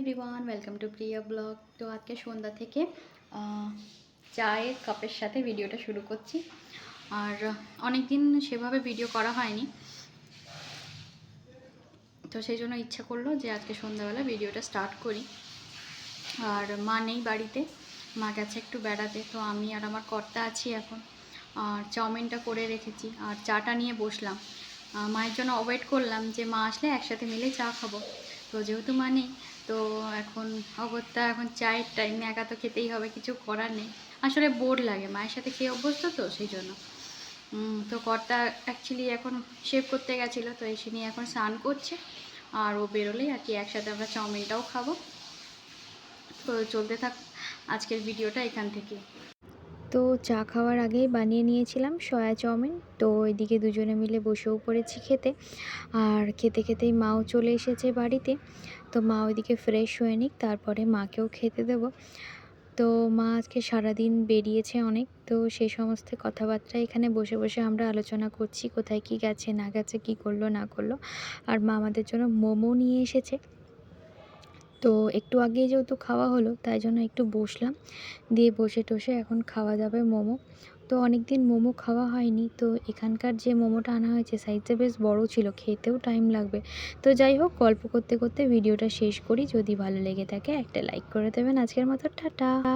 Welcome to Priya blog তো আজকে সন্ধ্যা থেকে চায়ের কাপের সাথে ভিডিওটা শুরু করছি। আর অনেক দিন সেভাবে ভিডিও করা হয়নি। তো সেই জন্য ইচ্ছা করল যে আজকে সন্ধ্যাবেলা ভিডিওটা স্টার্ট করি। আর মা নেই বাড়িতে, মা গেছে একটু বেড়াতে, তো আমি আর আমার কর্তা আছি এখন। আর চাউমিনটা করে রেখেছি, আর চাটা নিয়ে বসলাম। মায়ের জন্য ওয়েট করলাম যে মা আসলে একসাথে মিলে চা খাব। তো যেহেতু মা নেই তো এখন অগত্যা এখন চায়ের টাইম একা তো খেতেই হবে, কিছু করার নেই। আসলে বোর লাগে, মায়ের সাথে খেয়ে অভ্যস্ত তো, সেই জন্য। তো কর্তা অ্যাকচুয়ালি এখন শেভ করতে গেছিল, তো এসে নিয়ে এখন স্নান করছে। আর ও বেরোলেই আর কি, একসাথে আমরা চাউমিনটাও খাব। তো চলতে থাক, আজকের ভিডিওটা এখান থেকে। তো চা খাওয়ার আগেই বানিয়ে নিয়েছিলাম সয়া চাউমিন। তো এদিকে দুজনে মিলে বসেও পড়েছি খেতে। আর খেতে খেতেই মাও চলে এসেছে বাড়িতে। তো মা ওইদিকে ফ্রেশ হয়ে নিক, তারপরে মাকেও খেতে দেবো। তো মা আজকে সারাদিন বেরিয়েছে অনেক, তো সেই সমস্ত কথাবার্তা এখানে বসে বসে আমরা আলোচনা করছি, কোথায় কি গেছে, না গেছে, কি করল, না করল। আর মা আমাদের জন্য মোমো নিয়ে এসেছে। তো একটু আগেই যেহেতু খাওয়া হলো, তাই জন্য একটু বসলাম। দিয়ে বসে টসে এখন খাওয়া যাবে মোমো। তো অনেক দিন মোমো খাওয়া হয়নি, তো এখানকার যে মোমোটা আনা হয়েছে সাইজটা বেশ বড় ছিল, খেতেও টাইম লাগবে। তো যাই হোক, গল্প করতে করতে ভিডিওটা শেষ করি। যদি ভালো লেগে থাকে একটা লাইক করে দেবেন। আজকের মতো টাটা।